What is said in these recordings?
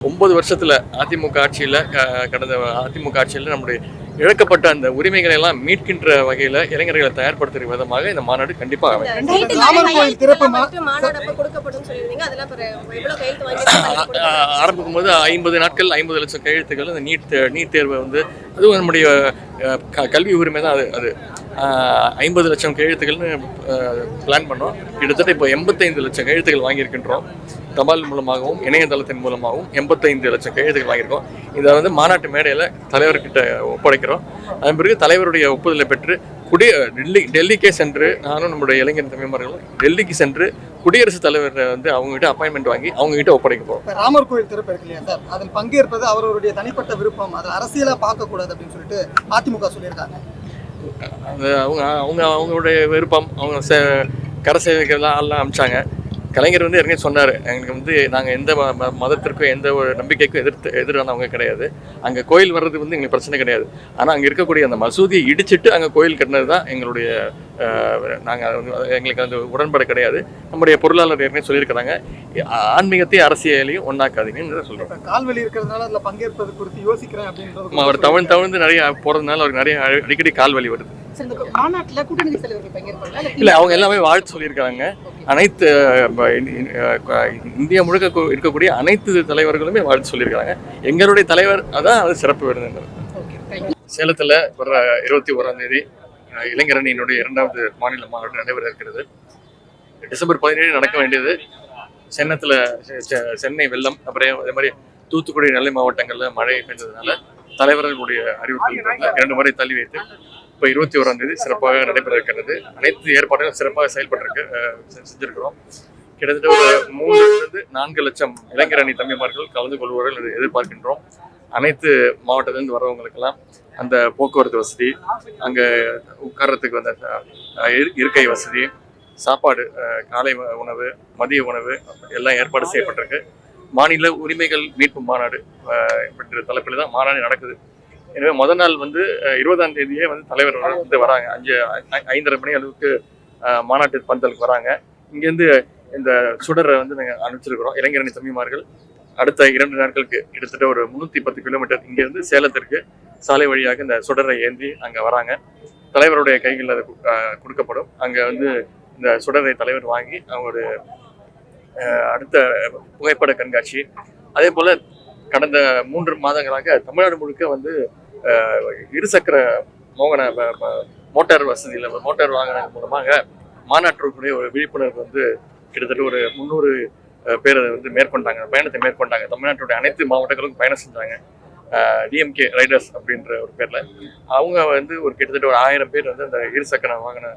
ஒன்பது வருஷத்துல அதிமுக ஆட்சியில கடந்த அதிமுக ஆட்சியில நம்முடைய இழக்கப்பட்ட அந்த உரிமைகளை எல்லாம் மீட்கின்ற வகையில இளைஞர்களை தயார்படுத்துகிற விதமாக இந்த மாநாடு கண்டிப்பா அமையும். கையெழுத்து ராமர் நிறைய கோயில் திறப்பு மா- கையெழுத்து மாநாடு அப்ப கொடுக்கப்படும் சொல்லியிருந்தீங்க. அதெல்லாம் பிற- எவ்வளவு கையெழுத்து வாங்கி ஆ- ஆரம்பிக்கும் போது ஐம்பது நாட்கள் ஐம்பது லட்சம் கையெழுத்துக்கள் அந்த நீட் நீட் தேர்வை வந்து அதுவும் நம்முடைய கல்வி உரிமை தான் அது அது. ஐம்பது லட்சம் கையெழுத்துகள்னு பிளான் பண்ணோம். கிட்டத்தட்ட இப்போ எண்பத்தைந்து லட்சம் கையெழுத்துகள் வாங்கியிருக்கின்றோம். தபால் மூலமாகவும் இணையதளத்தின் மூலமாகவும் எண்பத்தைந்து லட்சம் கையெழுத்துகள் வாங்கியிருக்கோம். இதை வந்து மாநாட்டு மேடையில் தலைவர்கிட்ட ஒப்படைக்கிறோம். அதன் பிறகு தலைவருடைய ஒப்புதலை பெற்று குடிய டெல்லி டெல்லிக்கே சென்று நானும் நம்முடைய இளைஞர் தமிழ்மார்களும் டெல்லிக்கு சென்று குடியரசுத் தலைவர் வந்து அவங்ககிட்ட அப்பாயின்மெண்ட் வாங்கி அவங்ககிட்ட ஒப்படைக்க போகிறோம் ராமர் கோயில் திறப்பு இருக்கு இல்லையா சார்? அதில் பங்கேற்பது அவருடைய தனிப்பட்ட விருப்பம் அதை அரசியலாக பார்க்கக்கூடாது அப்படின்னு சொல்லிட்டு அதிமுக சொல்லியிருக்காங்க. அவங்க அவங்க அவங்களுடைய விருப்பம் அவங்க சே கரை சேவைகள்லாம் எல்லாம் அமிச்சாங்க கலைஞர் வந்து ஏற்கனவே சொன்னார் எங்களுக்கு வந்து நாங்கள் எந்த மதத்திற்கும் எந்த ஒரு நம்பிக்கைக்கும் எதிர்த்து எதிரானவங்க கிடையாது. அங்கே கோயில் வர்றது வந்து எங்களுக்கு பிரச்சனை கிடையாது. ஆனால் அங்கே இருக்கக்கூடிய அந்த மசூதியை இடிச்சிட்டு அங்கே கோயில் கட்டினது தான் எங்களுடைய நாங்கள் எங்களுக்கு அந்த உடன்பாடு கிடையாது. நம்முடைய பொருளாளர் ஏற்கனவே சொல்லியிருக்கிறாங்க. ஆன்மீகத்தையும் அரசியலையும் ஒன்றாக்காதீங்கன்னு சொல்கிறோம் கால்வலி இருக்கிறதுனால அதுல பங்கேற்பது குறித்து யோசிக்கிறேன் அப்படின்றது அவர் தவழ்ந்து தவழ்ந்து நிறைய போகிறதுனால அவருக்கு நிறைய அடிக்கடி கால் வலி வருது இல்லை அவங்க எல்லாமே வாழ்த்து சொல்லியிருக்காங்க அனைத்து இந்தியா முழுக்க இருக்கக்கூடிய அனைத்து தலைவர்களுமே வாழ்த்து சொல்லியிருக்காங்க எங்களுடைய தலைவர் அதான் அது சிறப்பு விருதுங்கிறது சேலத்தில் வர இருபத்தி ஓராம் தேதி இளைஞரணியினுடைய இரண்டாவது மாநில மாநாடு நடைபெற இருக்கிறது. டிசம்பர் பதினேழு நடக்க வேண்டியது. சென்னத்தில் சென்னை வெள்ளம் அப்புறம் அதே மாதிரி தூத்துக்குடி நெல்லை மாவட்டங்களில் மழை பெய்ததுனால தலைவர்களுடைய அறிவிப்பு இரண்டு முறை தள்ளி வைத்து இப்போ இருபத்தி ஓராம் தேதி சிறப்பாக நடைபெற இருக்கிறது அனைத்து ஏற்பாடுகளும் சிறப்பாக செயல்பட்டிருக்கு செஞ்சிருக்கிறோம். கிட்டத்தட்ட ஒரு மூன்றிலிருந்து நான்கு லட்சம் இளைஞர் அணி தம்பிமார்கள் கலந்து கொள்வார்கள் எதிர்பார்க்கின்றோம். அனைத்து மாவட்டத்திலிருந்து வரவங்களுக்கெல்லாம் அந்த போக்குவரத்து வசதி அங்கே உட்கார்றதுக்கு வந்த இரு- இருக்கை வசதி சாப்பாடு காலை உணவு மதிய உணவு எல்லாம் ஏற்பாடு செய்யப்பட்டிருக்கு. மாநில உரிமைகள் மீட்பு மாநாடு அஹ், என்ற தலைப்பில் தான் மாநாடு நடக்குது. எனவே முதல் நாள் வந்து இருபதாம் தேதியே வந்து தலைவர் வந்து வராங்க. அஞ்சு ஐந்தரை மணி அளவுக்கு மாநாட்டு பந்தலுக்கு வராங்க. இங்கேருந்து இந்த சுடரை வந்து நாங்கள் அனுப்பிச்சிருக்கிறோம். இளைஞரணி தம்பிமார்கள். அடுத்த இரண்டு நாட்களுக்கு கிட்டத்தட்ட ஒரு முந்நூற்றி பத்து கிலோமீட்டர் இங்கேருந்து சேலத்திற்கு சாலை வழியாக இந்த சுடரை ஏந்தி அங்கே வராங்க. தலைவருடைய கைகளில் அது கொடுக்கப்படும். அங்கே வந்து இந்த சுடரை தலைவர் வாங்கி அவங்களுடைய அடுத்த புகைப்பட கண்காட்சி. அதே போல் கடந்த மூன்று மாதங்களாக தமிழ்நாடு முழுக்க வந்து இருசக்கர மோகன மோட்டார் வசதியில் மோட்டார் வாகனங்கள் மூலமாக மாநாட்டிற்குரிய ஒரு விழிப்புணர்வு வந்து கிட்டத்தட்ட ஒரு முந்நூறு பேர் அதை வந்து மேற்கொண்டாங்க பயணத்தை மேற்கொண்டாங்க. தமிழ்நாட்டுடைய அனைத்து மாவட்டங்களுக்கும் பயணம் செஞ்சாங்க. டிஎம்கே ரைடர்ஸ் அப்படின்ற ஒரு பேரில். அவங்க வந்து ஒரு கிட்டத்தட்ட ஒரு ஆயிரம் பேர் வந்து அந்த இருசக்கர வாகன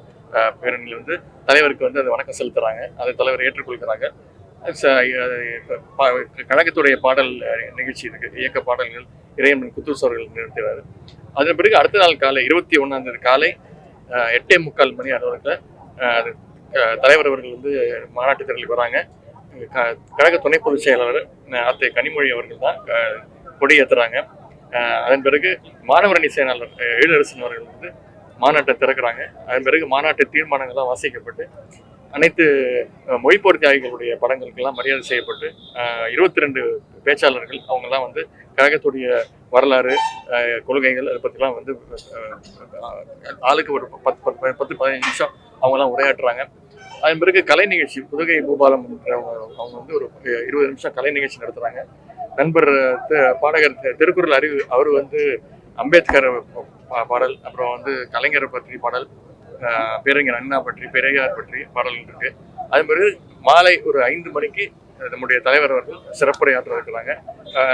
பேரணியில் வந்து தலைவருக்கு வந்து அந்த வணக்கம் செலுத்துறாங்க. அதை தலைவர் ஏற்றுக்கொள்கிறாங்க. Uh, uh, கழகத்துடைய பாடல் uh, நிகழ்ச்சி இருக்கு. இயக்க பாடல்கள் இறையம்மன் குத்தூஸ் அவர்கள் நிறுத்துகிறார் அதன் பிறகு அடுத்த நாள் காலை இருபத்தி ஒன்றாம் தேதி காலை எட்டே முக்கால் மணி அளவுக்கு அது தலைவர் அவர்கள் வந்து மாநாட்டு திரளுக்கு வராங்க. க- கழக துணை பொதுச் செயலாளர் அத்தை கனிமொழி அவர்கள் தான் கொடி ஏற்றுறாங்க அதன் பிறகு மாணவரணி செயலாளர் எழிலரசன் அவர்கள் வந்து மாநாட்டை திறக்கிறாங்க. அதன் பிறகு மாநாட்டு தீர்மானங்கள்லாம் வாசிக்கப்பட்டு அனைத்து மொழிப்போர் தியாகிகளுடைய படங்களுக்கெல்லாம் மரியாதை செய்யப்பட்டு இருபத்தி ரெண்டு பேச்சாளர்கள் அவங்கெல்லாம் வந்து கழகத்துடைய வரலாறு கொள்கைகள் அதை பற்றிலாம் வந்து ஆளுக்கு ஒரு பத்து பத்து பத்து பதினஞ்சு நிமிஷம் அவங்கெல்லாம் உரையாற்றுறாங்க. அதன் பிறகு கலை நிகழ்ச்சி புதுகை பூபாலம் அவங்க வந்து ஒரு இருபது நிமிஷம் கலை நிகழ்ச்சி நடத்துகிறாங்க நண்பர் பாடகர் திருக்குறள் அறிவு அவர் வந்து அம்பேத்கர் பா- பாடல் அப்புறம் வந்து கலைஞரை பற்றி பாடல் பேரறிஞர் அண்ணா பற்றி பெரியார் பற்றி பாடல்கள் இருக்கு. அதே மாதிரி மாலை ஒரு ஐந்து மணிக்கு நம்முடைய தலைவர் அவர்கள் சிறப்புரையாற்ற இருக்கிறாங்க.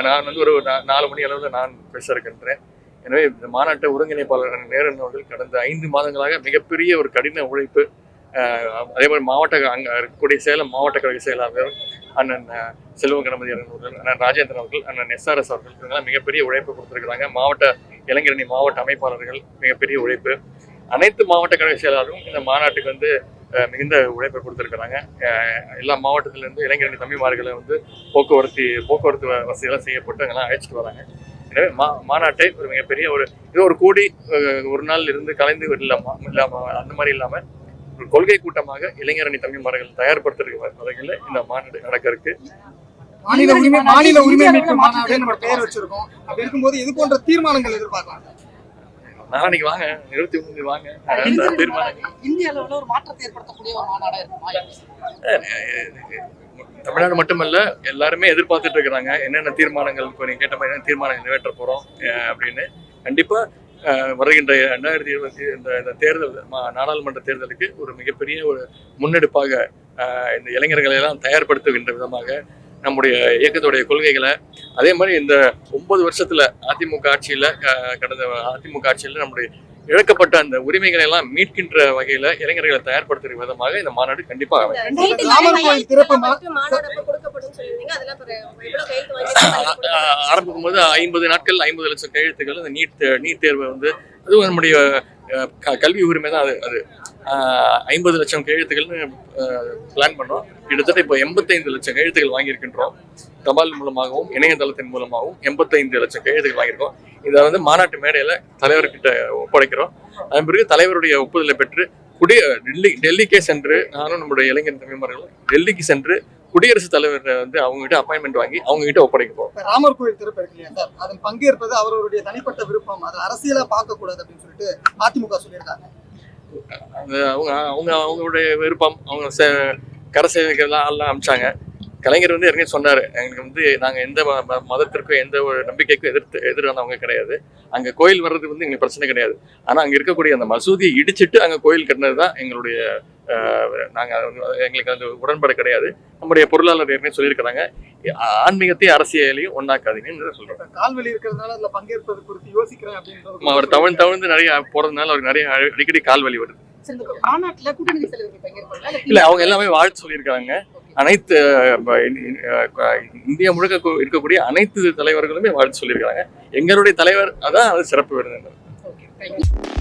நான் வந்து ஒரு நாலு மணி அளவில் நான் பேச இருக்கின்றேன். எனவே இந்த மாநாட்டை ஒருங்கிணைப்பாளர் நேரன் அவர்கள் கடந்த ஐந்து மாதங்களாக மிகப்பெரிய ஒரு கடின உழைப்பு அதே மாதிரி மாவட்ட அங்கே இருக்கக்கூடிய சேலம் மாவட்ட கழக செயலாளர் அண்ணன் செல்வ செல்வம் கணபதி அவர்கள் அண்ணன் ராஜேந்திரன் அவர்கள் அண்ணன் எஸ்ஆர்எஸ் அவர்கள் இவங்கெல்லாம் மிகப்பெரிய உழைப்பு கொடுத்துருக்குறாங்க. மாவட்ட இளைஞரணி மாவட்ட அமைப்பாளர்கள் மிகப்பெரிய உழைப்பு. அனைத்து மாவட்ட கழக செயலாளரும் இந்த மாநாட்டுக்கு வந்து மிகுந்த உழைப்பை கொடுத்துருக்குறாங்க. எல்லா மாவட்டத்திலேருந்து இளைஞரணி தம்பிமார்களை வந்து போக்குவரத்து போக்குவரத்து வசதியெல்லாம் செய்யப்பட்டு அங்கெல்லாம் அழைச்சிட்டு வராங்க. எனவே மா மாநாட்டை ஒரு மிகப்பெரிய ஒரு இது ஒரு கூடி ஒரு நாள் இருந்து கலைந்து இல்லாம இல்லாம அந்த மாதிரி இல்லாம ஒரு கொள்கை கூட்டமாக இளைஞரணி தம்பிமார்கள் தயார்படுத்துறதுக்கு வகையில் இந்த மாநாடு நடக்க இருக்கு மாநில உரிமை மாநில உரிமை மீட்பு மாநாடு நம்ம பெயர் வச்சிருக்கோம். அப்படி இருக்கும்போது இது போன்ற தீர்மானங்கள் எதிர்பார்க்கலாம்? நாளைக்கு வாங்க இருபத்தி ஒண்ணு வாங்க. அந்த தீர்மானம். இந்திய அளவுல ஒரு மாற்றத்தை ஏற்படுத்தக்கூடிய ஒரு மாநாடா இருக்குமா தமிழ்நாடு மட்டுமல்ல எல்லாருமே எதிர்பார்த்துட்டு இருக்கிறாங்க. என்னென்ன தீர்மானங்கள் இப்போ நீங்க கேட்ட மாதிரி என்ன தீர்மானங்கள் நிறைவேற்ற போறோம் அஹ் அப்படின்னு. கண்டிப்பா அஹ், வருகின்ற ரெண்டாயிரத்தி இருபத்தி இந்த இந்த தேர்தல் நாடாளுமன்ற தேர்தலுக்கு ஒரு மிகப்பெரிய ஒரு முன்னெடுப்பாக இந்த இளைஞர்களை எல்லாம் தயார்படுத்துகின்ற விதமாக நம்முடைய இயக்கத்துடைய கொள்கைகளை. அதே மாதிரி இந்த ஒன்பது வருஷத்துல அதிமுக ஆட்சியில கடந்த அதிமுக ஆட்சியில நம்முடைய இழக்கப்பட்ட அந்த உரிமைகளை எல்லாம் மீட்கின்ற வகையில இளைஞர்களை தயார்படுத்துகிற விதமாக இந்த மாநாடு கண்டிப்பா அமையும். இந்த நீட் ராமர் கோயில் திறப்பு மா- கையெழுத்து மாநாடு அப்ப கொடுக்கப்படும் சொல்லியிருந்தீங்க. அதெல்லாம் பிற- எவ்வளவு கையெழுத்து வாங்கியிருக்கீங்க ஆ- ஆரம்பிக்கும் போது ஐம்பது நாட்கள் ஐம்பது லட்சம் கையெழுத்துக்கள் இந்த நீட் நீட் தேர்வை வந்து அதுவும் நம்முடைய கல்வி உரிமை தான் அது அது. ஐம்பது லட்சம் கையெழுத்துகள்னு பிளான் பண்ணோம். கிட்டத்தட்ட இப்போ எண்பத்தைந்து லட்சம் கையெழுத்துகள் வாங்கியிருக்கின்றோம். தபால் மூலமாகவும் இணையதளத்தின் மூலமாகவும் எண்பத்தைந்து லட்சம் கையெழுத்துகள் வாங்கியிருக்கோம். இதை வந்து மாநாட்டு மேடையில் தலைவர்கிட்ட ஒப்படைக்கிறோம். அதன் பிறகு தலைவருடைய ஒப்புதலை பெற்று குடிய டெல்லி டெல்லிக்கே சென்று நானும் நம்முடைய இளைஞர் தமிழ்மார்களும் டெல்லிக்கு சென்று குடியரசுத் தலைவர் வந்து அவங்ககிட்ட அப்பாயின்மெண்ட் வாங்கி அவங்க கிட்ட ஒப்படைக்க போறோம். ராமர் கோயில் திறப்பு இருக்கு இல்லையா சார்? அதன் பங்கேற்பது அவருடைய தனிப்பட்ட விருப்பம். அதை அரசியலா பார்க்க கூடாது அப்படின்னு சொல்லிட்டு அதிமுக சொல்லியிருக்காங்க. அவங்க அவங்க அவங்களுடைய விருப்பம் அவங்க கரை சேவைகள்லாம் எல்லாம் அமிச்சாங்க கலைஞர் வந்து ஏற்கனவே சொன்னார் எங்களுக்கு வந்து நாங்கள் எந்த ம- ம- மதத்திற்கும் எந்த ஒரு நம்பிக்கைக்கும் எதிர்த்து எதிரானவங்க கிடையாது. அங்கே கோயில் வர்றது வந்து எங்களுக்கு பிரச்சனை கிடையாது. ஆனால் அங்கே இருக்கக்கூடிய அந்த மசூதியை இடிச்சிட்டு அங்கே கோயில் கட்டினது தான் எங்களுடைய நாங்கள் எங்களுக்கு அந்த உடன்பாடு கிடையாது. நம்முடைய பொருளாளர் ஏற்கனவே சொல்லியிருக்கிறாங்க. ஆன்மீகத்தையும் அரசியலையும் ஒன்றாக்காதீங்கன்னு சொல்கிறோம் கால்வலி இருக்கிறதுனால அதுல பங்கேற்பது குறித்து யோசிக்கிறேன் அவர் தவழ்ந்து தவழ்ந்து நிறைய போகிறதுனால அவருக்கு நிறைய அடிக்கடி கால் வலி வருது. இல்ல அவங்க எல்லாமே வாழ்த்து சொல்லியிருக்காங்க. அனைத்து இந்தியா முழுக்க இருக்கக்கூடிய அனைத்து தலைவர்களுமே வாழ்த்து சொல்லியிருக்காங்க எங்களுடைய தலைவர் அதான் அது சிறப்பு விருதுங்க ஓகே தேங்க்யூ